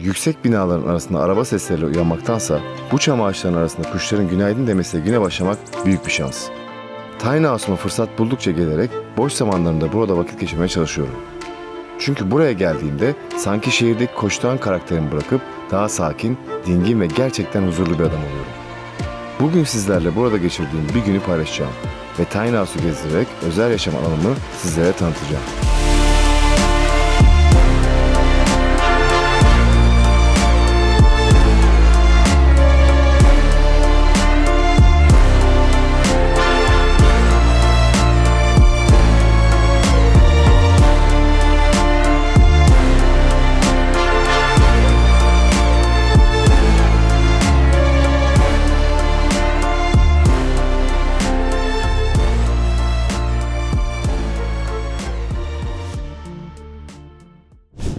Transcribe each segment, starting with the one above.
yüksek binaların arasında araba sesleriyle uyanmaktansa bu çam ağaçlarının arasında kuşların günaydın demesiyle güne başlamak büyük bir şans. Tiny House'uma fırsat buldukça gelerek boş zamanlarımda burada vakit geçirmeye çalışıyorum. Çünkü buraya geldiğimde sanki şehirdeki koştuğan karakterimi bırakıp daha sakin, dingin ve gerçekten huzurlu bir adam oluyorum. Bugün sizlerle burada geçirdiğim bir günü paylaşacağım ve Tiny House'u gezdirerek özel yaşam alanımı sizlere tanıtacağım.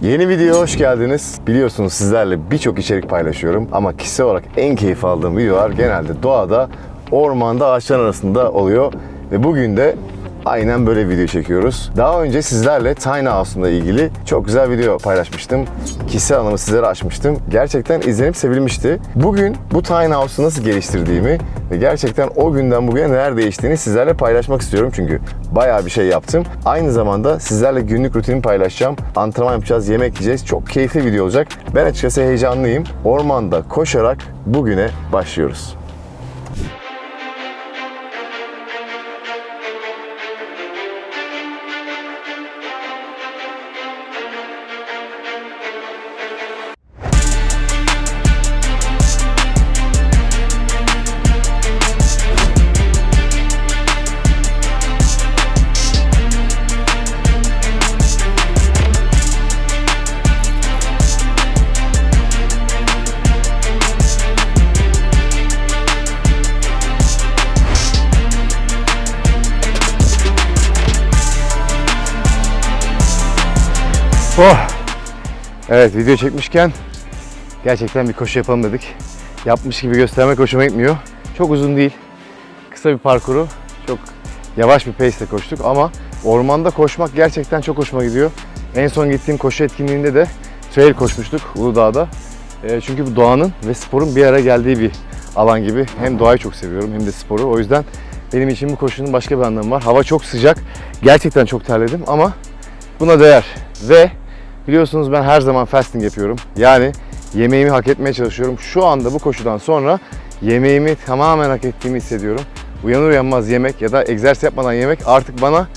Yeni videoya hoş geldiniz. Biliyorsunuz sizlerle birçok içerik paylaşıyorum ama kişisel olarak en keyif aldığım videolar genelde doğada, ormanda, ağaçlar arasında oluyor. Ve bugün de aynen böyle video çekiyoruz. Daha önce sizlerle Tiny House'umla ilgili çok güzel video paylaşmıştım. Kişisel alanımı sizlere açmıştım. Gerçekten izlenip sevilmişti. Bugün bu Tiny House'u nasıl geliştirdiğimi ve gerçekten o günden bugüne neler değiştiğini sizlerle paylaşmak istiyorum. Çünkü bayağı bir şey yaptım. Aynı zamanda sizlerle günlük rutinimi paylaşacağım. Antrenman yapacağız, yemek yiyeceğiz. Çok keyifli video olacak. Ben açıkçası heyecanlıyım. Ormanda koşarak bugüne başlıyoruz. Oh! Evet video çekmişken gerçekten bir koşu yapalım dedik. Yapmış gibi göstermek hoşuma gitmiyor. Çok uzun değil. Kısa bir parkuru. Çok yavaş bir pace ile koştuk ama ormanda koşmak gerçekten çok hoşuma gidiyor. En son gittiğim koşu etkinliğinde de trail koşmuştuk Uludağ'da. E, çünkü bu doğanın ve sporun bir araya geldiği bir alan gibi. Hem doğayı çok seviyorum hem de sporu. O yüzden benim için bu koşunun başka bir anlamı var. Hava çok sıcak. Gerçekten çok terledim ama buna değer. Ve biliyorsunuz ben her zaman fasting yapıyorum. Yani yemeğimi hak etmeye çalışıyorum. Şu anda bu koşudan sonra yemeğimi tamamen hak ettiğimi hissediyorum. Uyanır uyanmaz yemek ya da egzersiz yapmadan yemek artık bana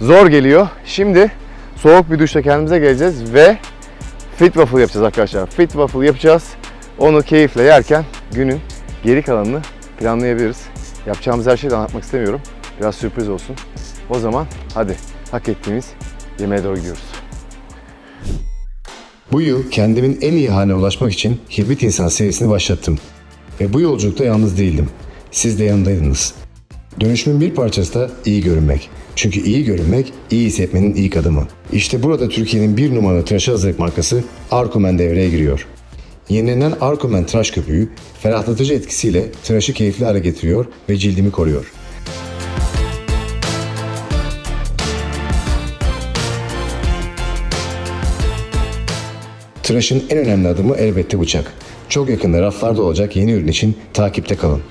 zor geliyor. Şimdi soğuk bir duşla kendimize geleceğiz ve fit waffle yapacağız arkadaşlar. Fit waffle yapacağız. Onu keyifle yerken günün geri kalanını planlayabiliriz. Yapacağımız her şeyi de anlatmak istemiyorum. Biraz sürpriz olsun. O zaman hadi hak ettiğimiz yemeğe doğru gidiyoruz. Bu yıl kendimin en iyi haline ulaşmak için Hibrit İnsan serisini başlattım. Ve bu yolculukta yalnız değildim. Siz de yanımdaydınız. Dönüşümün bir parçası da iyi görünmek. Çünkü iyi görünmek, iyi hissetmenin ilk adımı. İşte burada Türkiye'nin bir numaralı tıraş hazırlık markası Arkomen devreye giriyor. Yenilenen Arkomen tıraş köpüğü ferahlatıcı etkisiyle tıraşı keyifli hale getiriyor ve cildimi koruyor. Tıraşın en önemli adımı elbette bıçak. Çok yakında raflarda olacak yeni ürün için takipte kalın.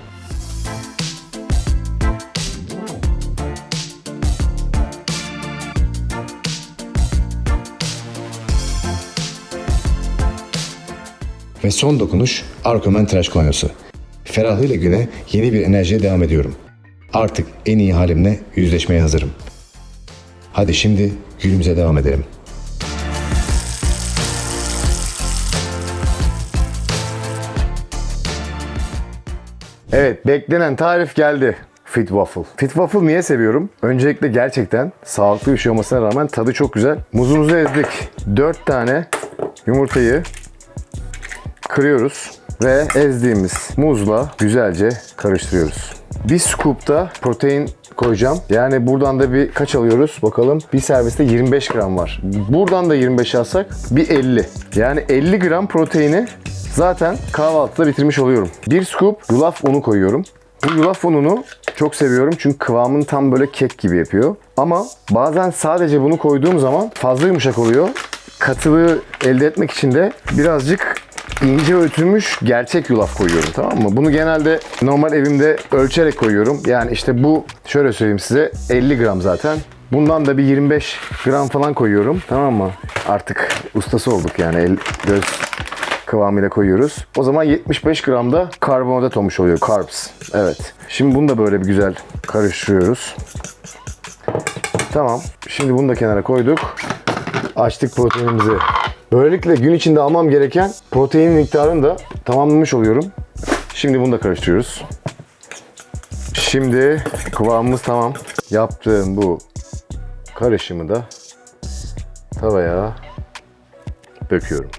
Ve son dokunuş Arkomen tıraş kolonyası. Ferahlığıyla güne yeni bir enerjiye devam ediyorum. Artık en iyi halimle yüzleşmeye hazırım. Hadi şimdi günümüze devam edelim. Evet, beklenen tarif geldi. Fit Waffle. Fit Waffle niye seviyorum? Öncelikle gerçekten sağlıklı bir şey olmasına rağmen tadı çok güzel. Muzumuzu ezdik. 4 tane yumurtayı kırıyoruz ve ezdiğimiz muzla güzelce karıştırıyoruz. Bir scoop'ta protein koyacağım. Yani buradan da bir kaç alıyoruz bakalım. Bir serviste 25 gram var. Buradan da 25 alsak bir 50. Yani 50 gram proteini zaten kahvaltıda bitirmiş oluyorum. Bir scoop yulaf unu koyuyorum. Bu yulaf ununu çok seviyorum çünkü kıvamını tam böyle kek gibi yapıyor. Ama bazen sadece bunu koyduğum zaman fazla yumuşak oluyor. katılığı elde etmek için de birazcık ince öğütülmüş gerçek yulaf koyuyorum tamam mı? Bunu genelde normal evimde ölçerek koyuyorum. Yani işte bu şöyle söyleyeyim size 50 gram zaten. Bundan da bir 25 gram falan koyuyorum tamam mı? Artık ustası olduk yani el göz kıvamıyla koyuyoruz. O zaman 75 gram da karbonhidrat olmuş oluyor. Carbs. Evet. Şimdi bunu da böyle bir güzel karıştırıyoruz. Tamam. Şimdi bunu da kenara koyduk. Açtık proteinimizi. Böylelikle gün içinde almam gereken protein miktarını da tamamlamış oluyorum. Şimdi bunu da karıştırıyoruz. Şimdi kıvamımız tamam. Yaptığım bu karışımı da tavaya döküyorum.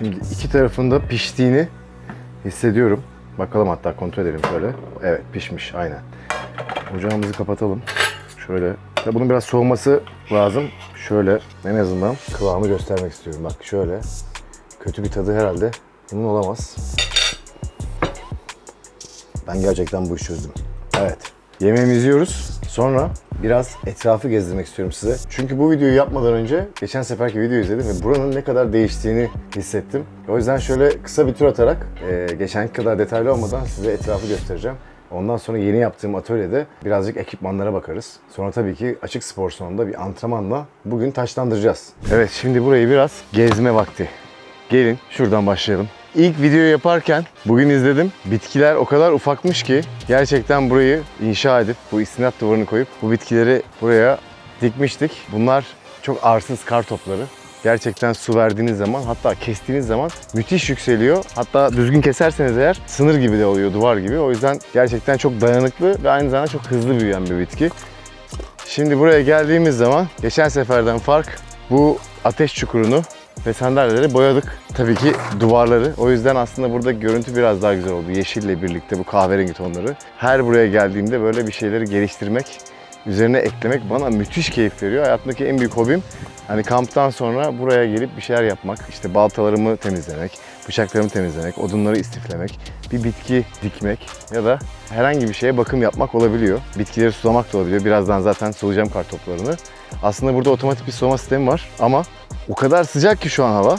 Şimdi iki tarafında piştiğini hissediyorum. Bakalım hatta kontrol edelim şöyle. Evet pişmiş aynen. Ocağımızı kapatalım. Şöyle. Tabii bunun biraz soğuması lazım. Şöyle en azından kıvamı göstermek istiyorum. Bak şöyle. Kötü bir tadı herhalde bunun olamaz. Ben gerçekten bu işi çözdüm. Evet. Yemeğimizi yiyoruz. Sonra biraz etrafı gezdirmek istiyorum size. Çünkü bu videoyu yapmadan önce geçen seferki videoyu izledim ve buranın ne kadar değiştiğini hissettim. O yüzden şöyle kısa bir tur atarak e, geçenki kadar detaylı olmadan size etrafı göstereceğim. Ondan sonra yeni yaptığım atölyede birazcık ekipmanlara bakarız. Sonra tabii ki açık spor salonunda bir antrenmanla bugün taşlandıracağız. Evet şimdi burayı biraz gezme vakti. Gelin şuradan başlayalım. İlk videoyu yaparken bugün izledim. Bitkiler o kadar ufakmış ki gerçekten burayı inşa edip bu istinat duvarını koyup bu bitkileri buraya dikmiştik. Bunlar çok arsız kar topları. Gerçekten su verdiğiniz zaman hatta kestiğiniz zaman müthiş yükseliyor. Hatta düzgün keserseniz eğer sınır gibi de oluyor duvar gibi. O yüzden gerçekten çok dayanıklı ve aynı zamanda çok hızlı büyüyen bir bitki. Şimdi buraya geldiğimiz zaman geçen seferden fark bu ateş çukurunu ve sandalyeleri boyadık. Tabii ki duvarları. O yüzden aslında burada görüntü biraz daha güzel oldu. Yeşille birlikte bu kahverengi tonları. Her buraya geldiğimde böyle bir şeyleri geliştirmek, üzerine eklemek bana müthiş keyif veriyor. Hayatımdaki en büyük hobim hani kamptan sonra buraya gelip bir şeyler yapmak. İşte baltalarımı temizlemek, bıçaklarımı temizlemek, odunları istiflemek, bir bitki dikmek ya da herhangi bir şeye bakım yapmak olabiliyor. Bitkileri sulamak da olabiliyor. Birazdan zaten sulayacağım kartoplarını. Aslında burada otomatik bir sulama sistemi var ama o kadar sıcak ki şu an hava.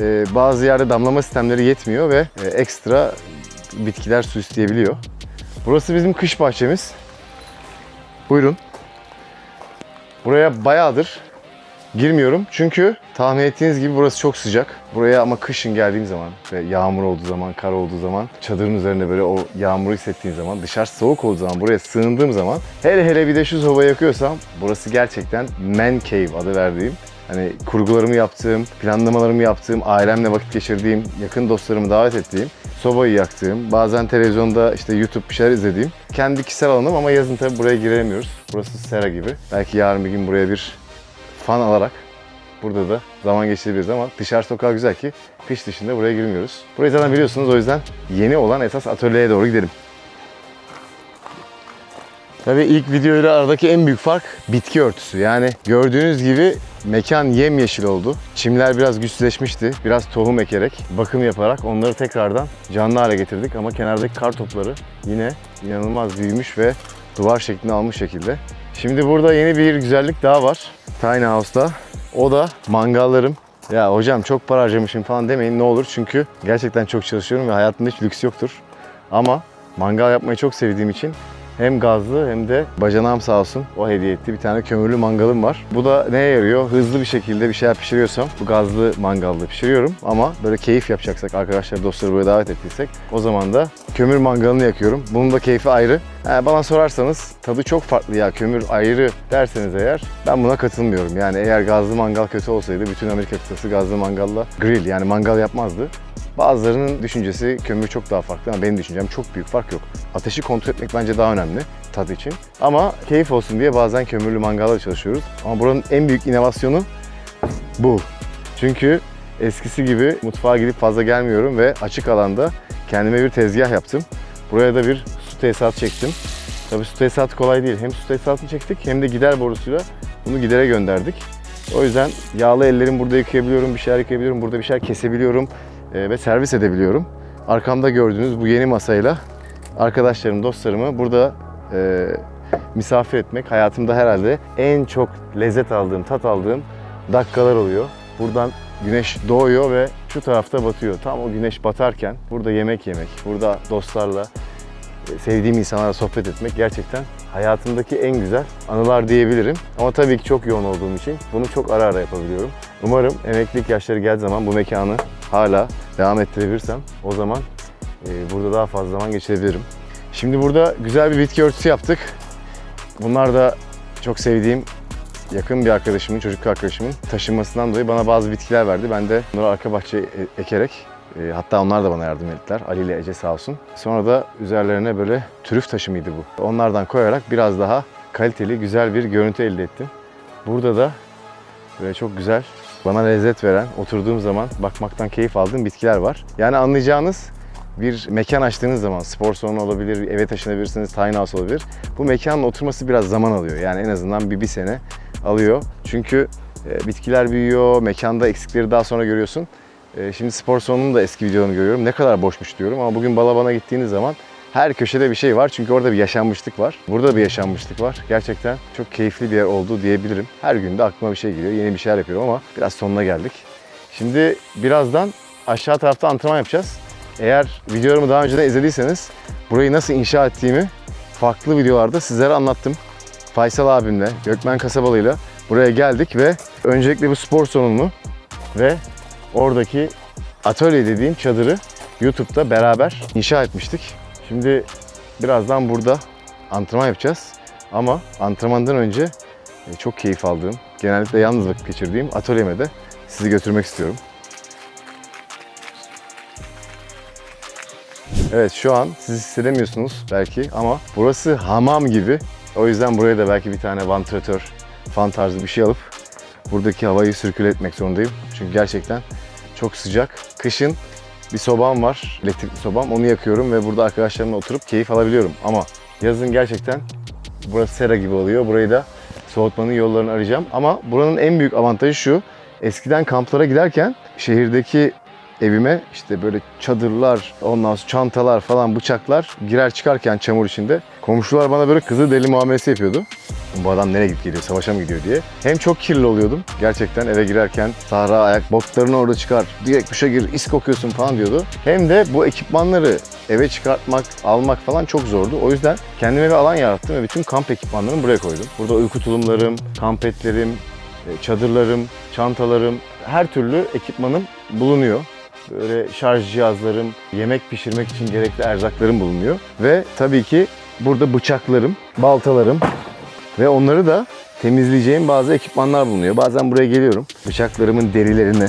Ee, bazı yerde damlama sistemleri yetmiyor ve e, ekstra bitkiler su isteyebiliyor. Burası bizim kış bahçemiz. Buyurun. Buraya bayağıdır girmiyorum çünkü tahmin ettiğiniz gibi burası çok sıcak. Buraya ama kışın geldiğim zaman ve yağmur olduğu zaman, kar olduğu zaman, çadırın üzerinde böyle o yağmuru hissettiğim zaman, dışarı soğuk olduğu zaman, buraya sığındığım zaman, hele hele bir de şu soba yakıyorsam burası gerçekten man cave adı verdiğim Hani kurgularımı yaptığım, planlamalarımı yaptığım, ailemle vakit geçirdiğim, yakın dostlarımı davet ettiğim, sobayı yaktığım, bazen televizyonda işte YouTube bir şeyler izlediğim kendi kişisel alanım ama yazın tabii buraya giremiyoruz. Burası sera gibi. Belki yarın bir gün buraya bir fan alarak burada da zaman geçirebiliriz ama dışarısı o kadar güzel ki kış dışında buraya girmiyoruz. Burayı zaten biliyorsunuz o yüzden yeni olan esas atölyeye doğru gidelim. Tabii ilk videoyla aradaki en büyük fark bitki örtüsü. Yani gördüğünüz gibi mekan yemyeşil oldu. Çimler biraz güçsüzleşmişti. Biraz tohum ekerek, bakım yaparak onları tekrardan canlı hale getirdik. Ama kenardaki kar topları yine inanılmaz büyümüş ve duvar şeklini almış şekilde. Şimdi burada yeni bir güzellik daha var. Tiny House'da. O da mangallarım. Ya hocam çok para harcamışım falan demeyin ne olur. Çünkü gerçekten çok çalışıyorum ve hayatımda hiç lüks yoktur. Ama mangal yapmayı çok sevdiğim için hem gazlı hem de bacanağım sağ olsun o hediye etti. Bir tane kömürlü mangalım var. Bu da neye yarıyor? Hızlı bir şekilde bir şeyler pişiriyorsam bu gazlı mangalda pişiriyorum. Ama böyle keyif yapacaksak, arkadaşlar dostları buraya davet ettiysek o zaman da kömür mangalını yakıyorum. Bunun da keyfi ayrı. Ha, bana sorarsanız tadı çok farklı ya kömür ayrı derseniz eğer ben buna katılmıyorum. Yani eğer gazlı mangal kötü olsaydı bütün Amerika kıtası gazlı mangalla grill yani mangal yapmazdı. Bazılarının düşüncesi kömür çok daha farklı ama benim düşüncem çok büyük fark yok. Ateşi kontrol etmek bence daha önemli tat için. Ama keyif olsun diye bazen kömürlü mangalda çalışıyoruz. Ama buranın en büyük inovasyonu bu. Çünkü eskisi gibi mutfağa gidip fazla gelmiyorum ve açık alanda kendime bir tezgah yaptım. Buraya da bir su tesisatı çektim. Tabii su tesisatı kolay değil. Hem su tesisatını çektik hem de gider borusuyla bunu gidere gönderdik. O yüzden yağlı ellerimi burada yıkayabiliyorum, bir şeyler yıkayabiliyorum, burada bir şeyler kesebiliyorum ve servis edebiliyorum. Arkamda gördüğünüz bu yeni masayla arkadaşlarım, dostlarımı burada e, misafir etmek hayatımda herhalde en çok lezzet aldığım, tat aldığım dakikalar oluyor. Buradan güneş doğuyor ve şu tarafta batıyor. Tam o güneş batarken burada yemek yemek, burada dostlarla, e, sevdiğim insanlarla sohbet etmek gerçekten hayatımdaki en güzel anılar diyebilirim. Ama tabii ki çok yoğun olduğum için bunu çok ara ara yapabiliyorum. Umarım emeklilik yaşları geldiği zaman bu mekanı hala devam ettirebilirsem o zaman e, burada daha fazla zaman geçirebilirim. Şimdi burada güzel bir bitki örtüsü yaptık. Bunlar da çok sevdiğim yakın bir arkadaşımın, çocuk arkadaşımın taşınmasından dolayı bana bazı bitkiler verdi. Ben de bunları arka bahçeye e- ekerek e, hatta onlar da bana yardım ettiler. Ali ile Ece sağ olsun. Sonra da üzerlerine böyle türüf taşı mıydı bu? Onlardan koyarak biraz daha kaliteli, güzel bir görüntü elde ettim. Burada da böyle çok güzel, bana lezzet veren, oturduğum zaman bakmaktan keyif aldığım bitkiler var. Yani anlayacağınız bir mekan açtığınız zaman spor salonu olabilir, eve taşınabilirsiniz, tiny house olabilir. Bu mekanın oturması biraz zaman alıyor. Yani en azından bir, bir sene alıyor. Çünkü e, bitkiler büyüyor, mekanda eksikleri daha sonra görüyorsun. E, şimdi spor salonunun da eski videolarını görüyorum. Ne kadar boşmuş diyorum ama bugün Balaban'a gittiğiniz zaman her köşede bir şey var. Çünkü orada bir yaşanmışlık var. Burada da bir yaşanmışlık var. Gerçekten çok keyifli bir yer oldu diyebilirim. Her gün de aklıma bir şey geliyor. Yeni bir şeyler yapıyorum ama biraz sonuna geldik. Şimdi birazdan aşağı tarafta antrenman yapacağız. Eğer videolarımı daha önceden izlediyseniz burayı nasıl inşa ettiğimi farklı videolarda sizlere anlattım. Faysal abimle, Gökmen Kasabalı'yla buraya geldik ve öncelikle bu spor salonunu ve oradaki atölye dediğim çadırı YouTube'da beraber inşa etmiştik. Şimdi birazdan burada antrenman yapacağız. Ama antrenmandan önce e, çok keyif aldığım, genellikle yalnız vakit geçirdiğim atölyeme de sizi götürmek istiyorum. Evet şu an siz hissedemiyorsunuz belki ama burası hamam gibi. O yüzden buraya da belki bir tane vantilatör, fan tarzı bir şey alıp buradaki havayı sirküle etmek zorundayım. Çünkü gerçekten çok sıcak. Kışın bir sobam var, elektrikli sobam. Onu yakıyorum ve burada arkadaşlarımla oturup keyif alabiliyorum. Ama yazın gerçekten burası sera gibi oluyor. Burayı da soğutmanın yollarını arayacağım. Ama buranın en büyük avantajı şu. Eskiden kamplara giderken şehirdeki evime işte böyle çadırlar, ondan sonra çantalar falan, bıçaklar girer çıkarken çamur içinde komşular bana böyle kızı deli muamelesi yapıyordu. Bu adam nereye gidip geliyor, savaşa mı gidiyor diye. Hem çok kirli oluyordum gerçekten eve girerken sahra ayak botlarını orada çıkar, direkt duşa gir, is kokuyorsun falan diyordu. Hem de bu ekipmanları eve çıkartmak, almak falan çok zordu. O yüzden kendime bir alan yarattım ve bütün kamp ekipmanlarımı buraya koydum. Burada uyku tulumlarım, kamp etlerim, e, çadırlarım, çantalarım, her türlü ekipmanım bulunuyor. Böyle şarj cihazlarım, yemek pişirmek için gerekli erzaklarım bulunuyor. Ve tabii ki burada bıçaklarım, baltalarım ve onları da temizleyeceğim bazı ekipmanlar bulunuyor. Bazen buraya geliyorum. Bıçaklarımın derilerini,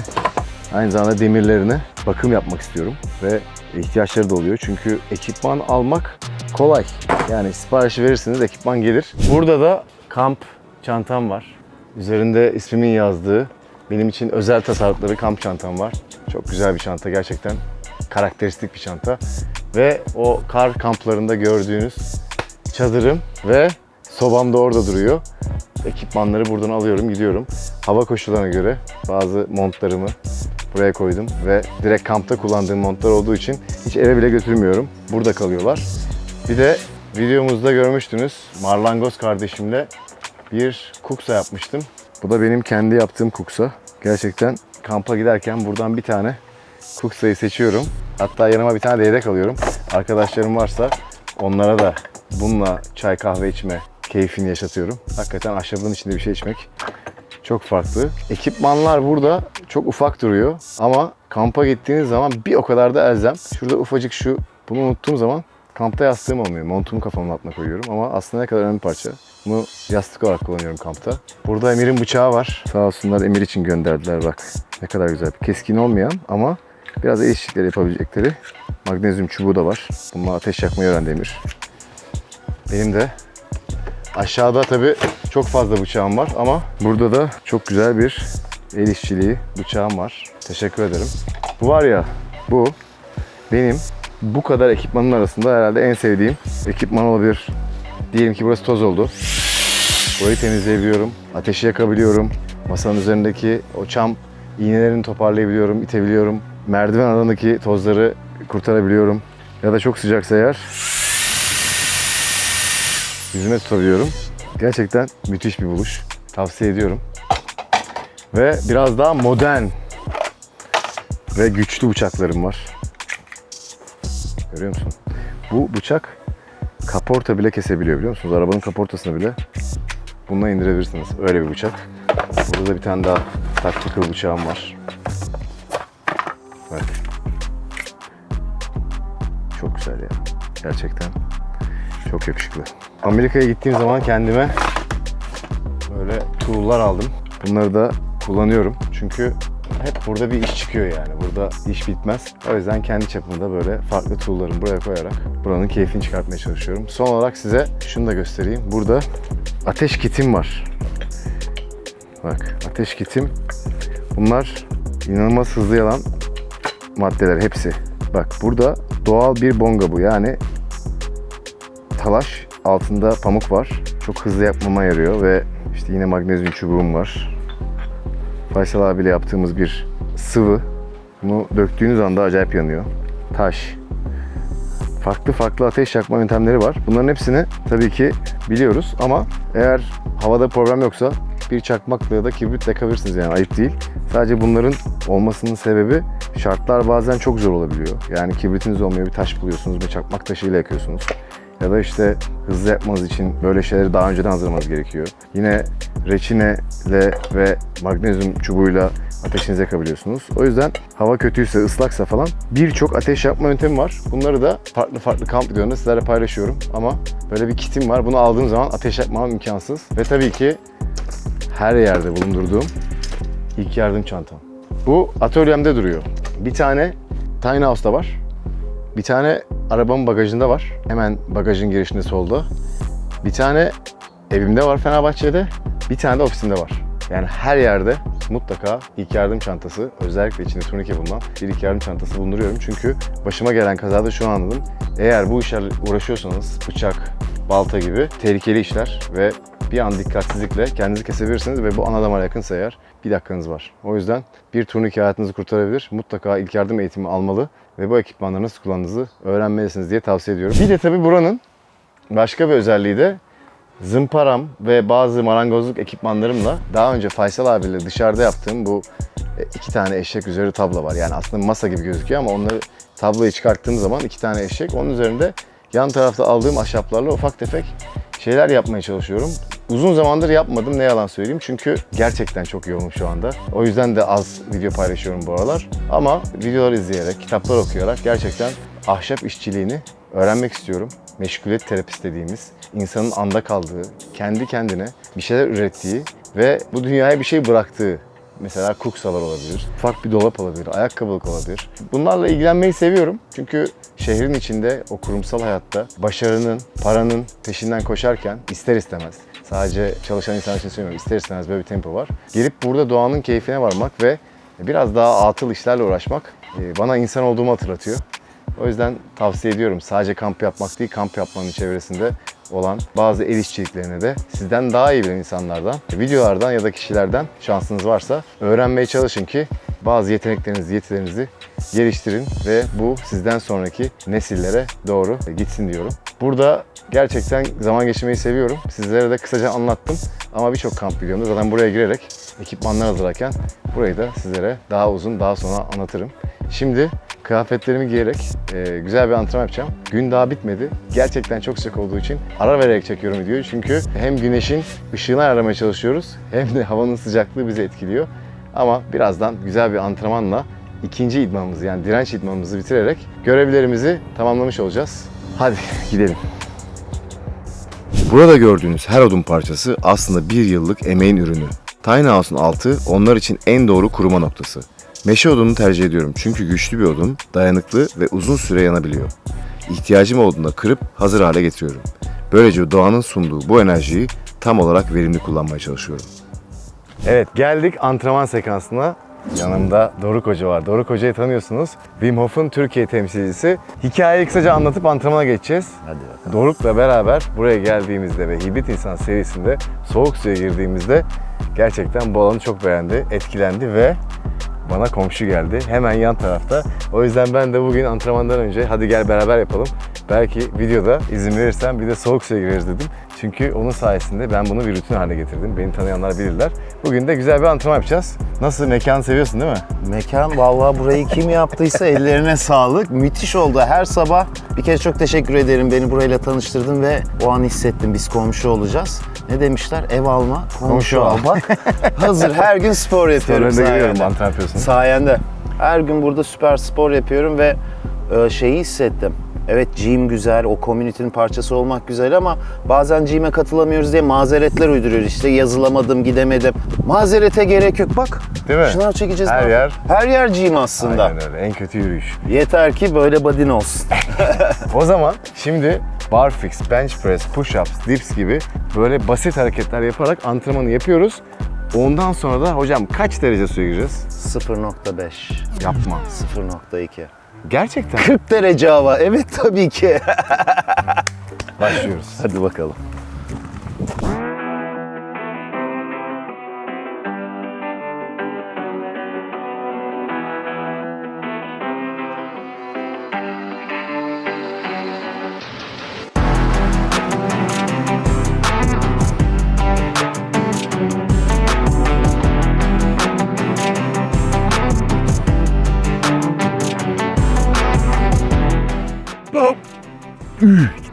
aynı zamanda demirlerine bakım yapmak istiyorum. Ve ihtiyaçları da oluyor. Çünkü ekipman almak kolay. Yani siparişi verirsiniz ekipman gelir. Burada da kamp çantam var. Üzerinde ismimin yazdığı benim için özel tasarrufları kamp çantam var. Çok güzel bir çanta gerçekten. Karakteristik bir çanta. Ve o kar kamplarında gördüğünüz çadırım ve sobam da orada duruyor. Ekipmanları buradan alıyorum, gidiyorum. Hava koşullarına göre bazı montlarımı buraya koydum ve direkt kampta kullandığım montlar olduğu için hiç eve bile götürmüyorum. Burada kalıyorlar. Bir de videomuzda görmüştünüz Marlangoz kardeşimle bir kuksa yapmıştım. Bu da benim kendi yaptığım kuksa. Gerçekten kampa giderken buradan bir tane kuksayı seçiyorum. Hatta yanıma bir tane de yedek alıyorum. Arkadaşlarım varsa onlara da bununla çay kahve içme keyfini yaşatıyorum. Hakikaten ahşabın içinde bir şey içmek çok farklı. Ekipmanlar burada çok ufak duruyor ama kampa gittiğiniz zaman bir o kadar da elzem. Şurada ufacık şu bunu unuttuğum zaman kampta yastığım olmuyor. Montumu kafamın altına koyuyorum ama aslında ne kadar önemli parça. Bunu yastık olarak kullanıyorum kampta. Burada Emir'in bıçağı var. Sağ olsunlar Emir için gönderdiler bak. Ne kadar güzel. Keskin olmayan ama biraz el işçilikleri yapabilecekleri magnezyum çubuğu da var. Bununla ateş yakmayı öğrendi Emir. Benim de Aşağıda tabii çok fazla bıçağım var ama burada da çok güzel bir el işçiliği bıçağım var. Teşekkür ederim. Bu var ya, bu benim bu kadar ekipmanın arasında herhalde en sevdiğim ekipman olabilir. Diyelim ki burası toz oldu. Burayı temizleyebiliyorum, ateşi yakabiliyorum. Masanın üzerindeki o çam iğnelerini toparlayabiliyorum, itebiliyorum. Merdiven alanındaki tozları kurtarabiliyorum. Ya da çok sıcaksa eğer yüzüme tutabiliyorum. Gerçekten müthiş bir buluş. Tavsiye ediyorum. Ve biraz daha modern ve güçlü bıçaklarım var. Görüyor musun? Bu bıçak kaporta bile kesebiliyor biliyor musunuz? Arabanın kaportasını bile bununla indirebilirsiniz. Öyle bir bıçak. Burada da bir tane daha tactical bıçağım var. Bak. Çok güzel ya. Gerçekten çok yakışıklı. Amerika'ya gittiğim zaman kendime böyle tool'lar aldım. Bunları da kullanıyorum. Çünkü hep burada bir iş çıkıyor yani. Burada iş bitmez. O yüzden kendi çapımda böyle farklı tool'larımı buraya koyarak buranın keyfini çıkartmaya çalışıyorum. Son olarak size şunu da göstereyim. Burada ateş kitim var. Bak ateş kitim. Bunlar inanılmaz hızlı yalan maddeler hepsi. Bak burada doğal bir bonga bu. Yani talaş altında pamuk var. Çok hızlı yapmama yarıyor ve işte yine magnezyum çubuğum var. Faysal abiyle yaptığımız bir sıvı. Bunu döktüğünüz anda acayip yanıyor. Taş. Farklı farklı ateş yakma yöntemleri var. Bunların hepsini tabii ki biliyoruz ama eğer havada problem yoksa bir çakmakla ya da kibrit yakabilirsiniz yani ayıp değil. Sadece bunların olmasının sebebi şartlar bazen çok zor olabiliyor. Yani kibritiniz olmuyor bir taş buluyorsunuz ve çakmak taşıyla yakıyorsunuz. Ya da işte hızlı yapmanız için böyle şeyleri daha önceden hazırlamanız gerekiyor. Yine reçineyle ve magnezyum çubuğuyla ateşinizi yakabiliyorsunuz. O yüzden hava kötüyse, ıslaksa falan birçok ateş yapma yöntemi var. Bunları da farklı farklı kamp videolarında sizlerle paylaşıyorum. Ama böyle bir kitim var. Bunu aldığım zaman ateş yakmam imkansız. Ve tabii ki her yerde bulundurduğum ilk yardım çantam. Bu atölyemde duruyor. Bir tane Tiny House'da var. Bir tane arabamın bagajında var. Hemen bagajın girişinde solda. Bir tane evimde var Fenerbahçe'de. Bir tane de ofisimde var. Yani her yerde mutlaka ilk yardım çantası, özellikle içinde turnike bulunan bir ilk yardım çantası bulunduruyorum. Çünkü başıma gelen kazada şunu anladım. Eğer bu işlerle uğraşıyorsanız bıçak, balta gibi tehlikeli işler ve bir an dikkatsizlikle kendinizi kesebilirsiniz ve bu ana damara yakınsa eğer bir dakikanız var. O yüzden bir turnike hayatınızı kurtarabilir. Mutlaka ilk yardım eğitimi almalı ve bu ekipmanları nasıl kullandığınızı öğrenmelisiniz diye tavsiye ediyorum. Bir de tabii buranın başka bir özelliği de zımparam ve bazı marangozluk ekipmanlarımla daha önce Faysal abiyle dışarıda yaptığım bu e, iki tane eşek üzeri tablo var. Yani aslında masa gibi gözüküyor ama onları tabloyu çıkarttığım zaman iki tane eşek onun üzerinde yan tarafta aldığım ahşaplarla ufak tefek şeyler yapmaya çalışıyorum. Uzun zamandır yapmadım ne yalan söyleyeyim çünkü gerçekten çok yoğunum şu anda. O yüzden de az video paylaşıyorum bu aralar. Ama videolar izleyerek, kitaplar okuyarak gerçekten ahşap işçiliğini öğrenmek istiyorum. Meşguliyet terapisi dediğimiz, insanın anda kaldığı, kendi kendine bir şeyler ürettiği ve bu dünyaya bir şey bıraktığı Mesela kuksalar olabilir, ufak bir dolap olabilir, ayakkabılık olabilir. Bunlarla ilgilenmeyi seviyorum. Çünkü şehrin içinde o kurumsal hayatta başarının, paranın peşinden koşarken ister istemez sadece çalışan insan için söylemiyorum. ister istemez böyle bir tempo var. Gelip burada doğanın keyfine varmak ve biraz daha atıl işlerle uğraşmak e, bana insan olduğumu hatırlatıyor. O yüzden tavsiye ediyorum. Sadece kamp yapmak değil, kamp yapmanın çevresinde olan bazı el işçiliklerini de sizden daha iyi bilen insanlardan, videolardan ya da kişilerden şansınız varsa öğrenmeye çalışın ki bazı yeteneklerinizi, yetilerinizi geliştirin ve bu sizden sonraki nesillere doğru gitsin diyorum. Burada gerçekten zaman geçirmeyi seviyorum. Sizlere de kısaca anlattım ama birçok kamp videomda zaten buraya girerek ekipmanlar hazırlarken burayı da sizlere daha uzun daha sonra anlatırım. Şimdi kıyafetlerimi giyerek e, güzel bir antrenman yapacağım. Gün daha bitmedi. Gerçekten çok sıcak olduğu için ara vererek çekiyorum videoyu. Çünkü hem güneşin ışığını ayarlamaya çalışıyoruz hem de havanın sıcaklığı bizi etkiliyor. Ama birazdan güzel bir antrenmanla ikinci idmanımızı yani direnç idmanımızı bitirerek görevlerimizi tamamlamış olacağız. Hadi gidelim. Burada gördüğünüz her odun parçası aslında bir yıllık emeğin ürünü. Tiny House'un altı onlar için en doğru kuruma noktası. Meşe odunu tercih ediyorum çünkü güçlü bir odun, dayanıklı ve uzun süre yanabiliyor. İhtiyacım olduğunda kırıp hazır hale getiriyorum. Böylece doğanın sunduğu bu enerjiyi tam olarak verimli kullanmaya çalışıyorum. Evet geldik antrenman sekansına. Yanımda Doruk Hoca var. Doruk Hoca'yı tanıyorsunuz. Wim Hof'un Türkiye temsilcisi. Hikayeyi kısaca anlatıp antrenmana geçeceğiz. Hadi bakalım. Doruk'la beraber buraya geldiğimizde ve Hibrit İnsan serisinde soğuk suya girdiğimizde gerçekten bu alanı çok beğendi, etkilendi ve bana komşu geldi. Hemen yan tarafta. O yüzden ben de bugün antrenmandan önce hadi gel beraber yapalım. Belki videoda izin verirsen bir de soğuk suya gireriz dedim. Çünkü onun sayesinde ben bunu bir rutin haline getirdim. Beni tanıyanlar bilirler. Bugün de güzel bir antrenman yapacağız. Nasıl mekanı seviyorsun değil mi? Mekan vallahi burayı kim yaptıysa ellerine sağlık. Müthiş oldu. Her sabah bir kere çok teşekkür ederim. Beni burayla tanıştırdın ve o an hissettim biz komşu olacağız. Ne demişler? Ev alma, komşu, Komşu al. almak. Hazır her gün spor yapıyorum Sonra sayende. antrenman yapıyorsun. Sayende. Her gün burada süper spor yapıyorum ve e, şeyi hissettim. Evet gym güzel, o community'nin parçası olmak güzel ama bazen gym'e katılamıyoruz diye mazeretler uyduruyoruz. İşte yazılamadım, gidemedim. Mazerete gerek yok. Bak, Değil mi? şınav çekeceğiz. Her bak. yer- Her yer gym aslında. Aynen öyle. En kötü yürüyüş. Yeter ki böyle badin olsun. O zaman şimdi barfix, bench press, push-ups, dips gibi böyle basit hareketler yaparak antrenmanı yapıyoruz. Ondan sonra da hocam kaç derece suya gireceğiz? 0.5, Yapma. 0.2. Gerçekten 40 derece hava. Evet tabii ki. başlıyoruz. Hadi bakalım.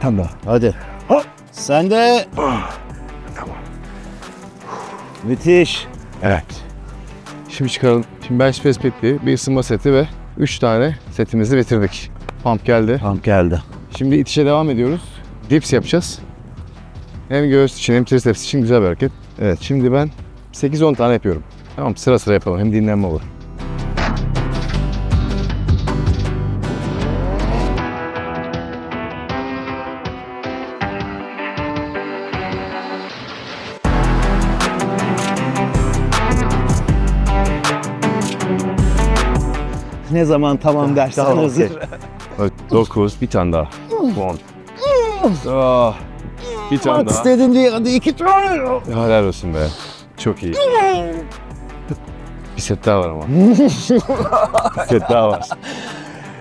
Tane daha. Hadi. Sen de... Tamam. Müthiş. Evet. Şimdi çıkaralım. Şimdi bench press. Bir ısınma seti ve 3 tane setimizi bitirdik. Pump geldi. Tam geldi. Şimdi itişe devam ediyoruz. Dips yapacağız. Hem göğüs için hem triceps için güzel bir hareket. Evet şimdi ben 8-10 tane yapıyorum. Tamam sıra sıra yapalım hem dinlenme olur. Ne zaman tamam dersen Tamam, hazır. Evet, 9 bir tane daha. 10. Ah, bir tane Bak daha. istedin diye hadi iki tane. Helal olsun be. Çok iyi. Bir set daha var ama. bir set daha var.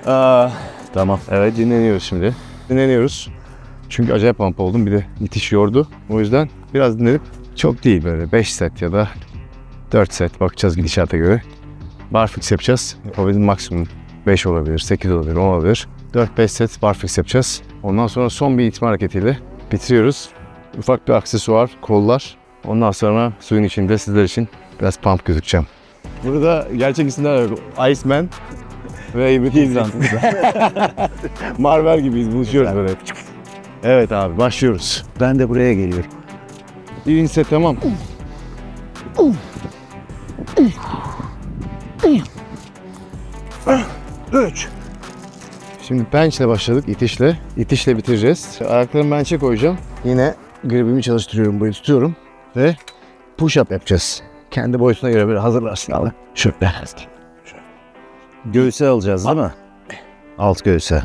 Aa, Tamam. evet dinleniyoruz şimdi. Dinleniyoruz. Çünkü acayip pump oldum. Bir de müthiş yordu. O yüzden biraz dinlenip çok değil böyle 5 set ya da 4 set bakacağız gidişata göre. Barfix yapacağız. Yapabildiğim maksimum 5 olabilir, 8 olabilir, 10 olabilir. 4-5 set barfix yapacağız. Ondan sonra son bir itme hareketiyle bitiriyoruz. Ufak bir aksesuar, kollar. Ondan sonra suyun içinde sizler için biraz pump gözükeceğim. Burada gerçek isimler yok. Iceman ve İbrahim İzlan. Marvel gibiyiz, buluşuyoruz böyle. Evet abi, başlıyoruz. Ben de buraya geliyorum. Birinci set tamam. Üç. Şimdi bench'le başladık, itişle. İtişle bitireceğiz. Ayaklarımı bench'e koyacağım. Yine gripimi çalıştırıyorum, böyle tutuyorum. Ve push up yapacağız. Kendi boyutuna göre böyle hazırlarsın abi. Şöyle. Göğüse alacağız değil mi? Alt göğüse.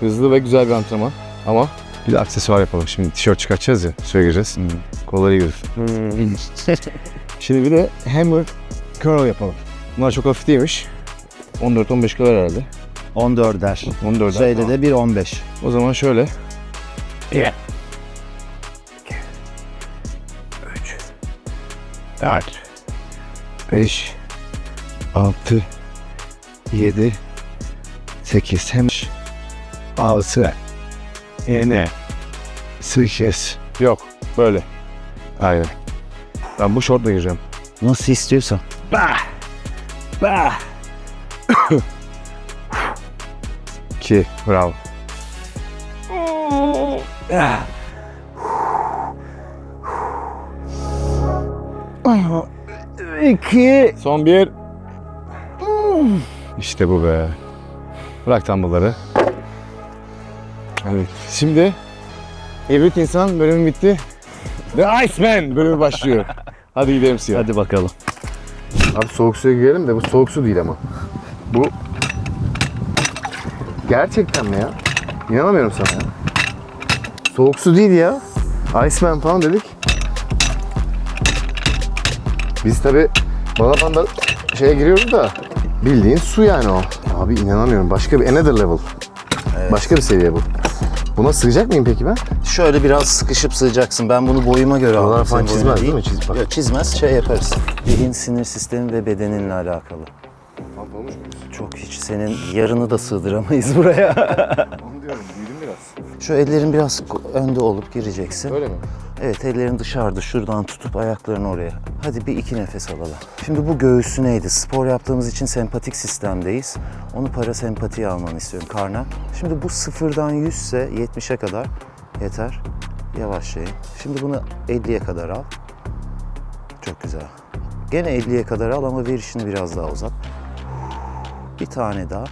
Hızlı ve güzel bir antrenman ama bir de aksesuar yapalım. Şimdi tişört çıkartacağız ya, suya gireceğiz. Kolları iyi gözüksün. Şimdi bir de hammer curl yapalım. Bunlar çok hafif değilmiş. 14-15 kilo herhalde. 14 der. 14 Şeyde de 1.15. O zaman şöyle. Evet. 3 4 5 6 7 8 hem 6 yine 8 Yok böyle. Aynen. Ben bu şortla gireceğim. Nasıl istiyorsan. Bah! Bah! 2 Bravo. Ah. İki. Son bir. İşte bu be. Bırak dumbbellları. Evet. Şimdi Ebrit İnsan bölümü bitti. The Iceman bölümü başlıyor. Hadi gidelim Siyah. Hadi bakalım. Abi soğuk suya girelim de bu soğuk su değil ama. Bu gerçekten mi ya? İnanamıyorum sana ya. Soğuk su değil ya. Iceman falan dedik. Biz tabi Balaban'da şeye giriyoruz da bildiğin su yani o. Abi inanamıyorum. Başka bir another level. Başka bir seviye bu. Buna sığacak mıyım peki ben? Şöyle biraz sıkışıp sığacaksın. Ben bunu boyuma göre aldım. Buralar falan senin boyuna çizmez değil mi? Çiz- bak. Yok çizmez. Şey yaparız. Beyin sinir sistemi ve bedeninle alakalı. Çok hiç senin yarını da sığdıramayız buraya. Şu ellerin biraz önde olup gireceksin. Öyle mi? Evet ellerin dışarıda şuradan tutup ayaklarını oraya. Hadi bir iki nefes alalım. Şimdi bu göğsüneydi. Spor yaptığımız için sempatik sistemdeyiz. Onu parasempatiye almanı istiyorum karna. Şimdi bu sıfırdan 100 ise 70'e kadar yeter. Yavaşlayın. Şimdi bunu 50'ye kadar al. Çok güzel. Gene 50'ye kadar al ama verişini biraz daha uzat. Bir tane daha.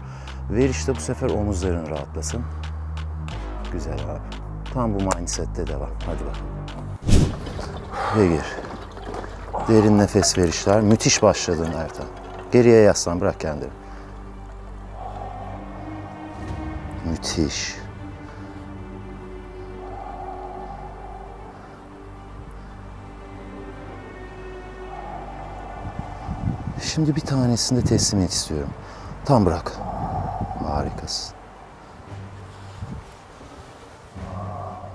Verişte bu sefer omuzların rahatlasın. Güzel abi. Tam bu mindsette devam. Hadi bakalım. Ve gir. Derin nefes verişler. Müthiş başladın Ertan. Geriye yaslan bırak kendini. Müthiş. Şimdi bir tanesini de teslimiyet istiyorum. Tam bırak. Harikasın.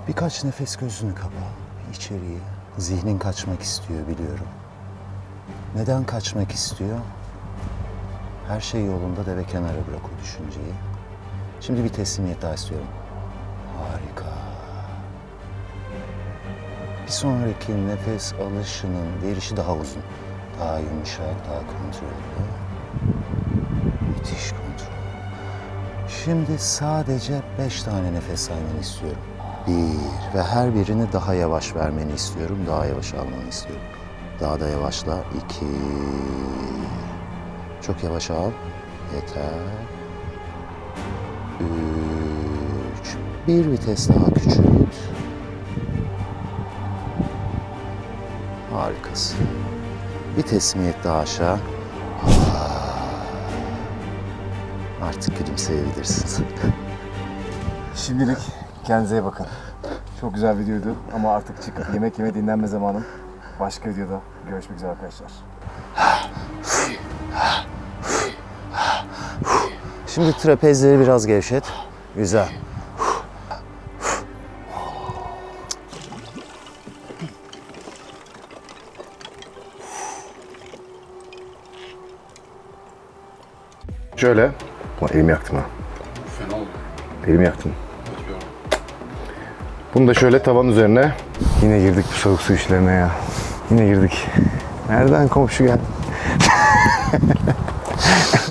Birkaç nefes gözünü kapa. İçeriye. Zihnin kaçmak istiyor biliyorum. Neden kaçmak istiyor? Her şey yolunda deve kenara bırak o düşünceyi. Şimdi bir teslimiyet daha istiyorum. Harika. Bir sonraki nefes alışının verişi daha uzun. Daha yumuşak, daha kontrollü. Müthiş kontrol. Şimdi sadece beş tane nefes almanı istiyorum. Bir ve her birini daha yavaş vermeni istiyorum. Daha yavaş almanı istiyorum. Daha da yavaşla. İki. Çok yavaş al. Yeter. Üç. Bir vites daha küçült. Harikasın. Bir teslimiyet daha aşağı. Artık gülümseyebilirsin. Şimdilik kendinize iyi bakın. Çok güzel videoydu ama artık çıkıp yemek yeme dinlenme zamanım. Başka videoda görüşmek üzere arkadaşlar. Şimdi trapezleri biraz gevşet. Güzel. Şöyle. Ulan elimi yaktım ha. Fena oldu. Elimi yaktım. Bunu da şöyle tavan üzerine. Yine girdik bu soğuk su işlerine ya. Yine girdik. Nereden komşu geldi?